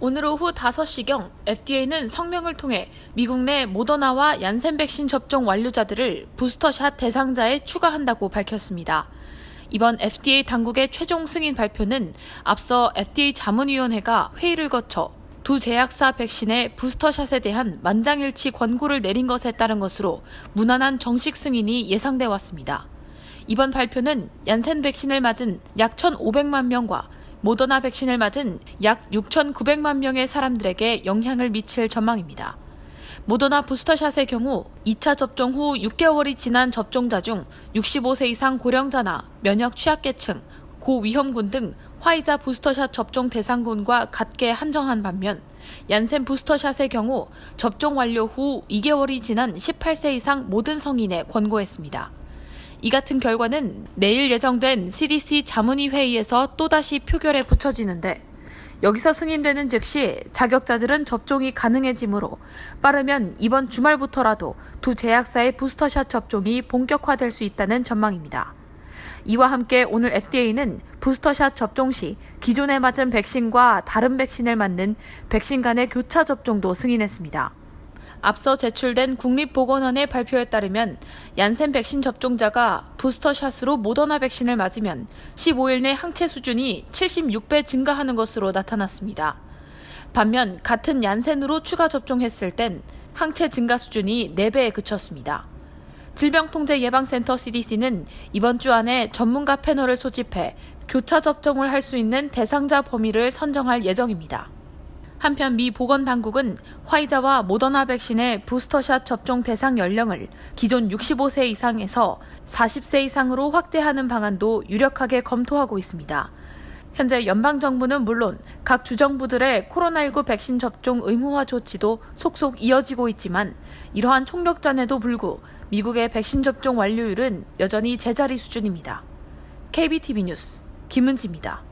오늘 오후 5시경 FDA는 성명을 통해 미국 내 모더나와 얀센 백신 접종 완료자들을 부스터샷 대상자에 추가한다고 밝혔습니다. 이번 FDA 당국의 최종 승인 발표는 앞서 FDA 자문위원회가 회의를 거쳐 두 제약사 백신의 부스터샷에 대한 만장일치 권고를 내린 것에 따른 것으로 무난한 정식 승인이 예상돼 왔습니다. 이번 발표는 얀센 백신을 맞은 약 1,500만 명과 모더나 백신을 맞은 약 6,900만 명의 사람들에게 영향을 미칠 전망입니다. 모더나 부스터샷의 경우 2차 접종 후 6개월이 지난 접종자 중 65세 이상 고령자나 면역 취약계층, 고위험군 등 화이자 부스터샷 접종 대상군과 같게 한정한 반면 얀센 부스터샷의 경우 접종 완료 후 2개월이 지난 18세 이상 모든 성인에 권고했습니다. 이 같은 결과는 내일 예정된 CDC 자문위 회의에서 또다시 표결에 붙여지는데 여기서 승인되는 즉시 자격자들은 접종이 가능해지므로 빠르면 이번 주말부터라도 두 제약사의 부스터샷 접종이 본격화될 수 있다는 전망입니다. 이와 함께 오늘 FDA는 부스터샷 접종 시 기존에 맞은 백신과 다른 백신을 맞는 백신 간의 교차 접종도 승인했습니다. 앞서 제출된 국립보건원의 발표에 따르면 얀센 백신 접종자가 부스터샷으로 모더나 백신을 맞으면 15일 내 항체 수준이 76배 증가하는 것으로 나타났습니다. 반면 같은 얀센으로 추가 접종했을 땐 항체 증가 수준이 4배에 그쳤습니다. 질병통제예방센터 CDC는 이번 주 안에 전문가 패널을 소집해 교차 접종을 할 수 있는 대상자 범위를 선정할 예정입니다. 한편 미 보건 당국은 화이자와 모더나 백신의 부스터샷 접종 대상 연령을 기존 65세 이상에서 40세 이상으로 확대하는 방안도 유력하게 검토하고 있습니다. 현재 연방정부는 물론 각 주정부들의 코로나19 백신 접종 의무화 조치도 속속 이어지고 있지만 이러한 총력전에도 불구 미국의 백신 접종 완료율은 여전히 제자리 수준입니다. KBTV 뉴스 김은지입니다.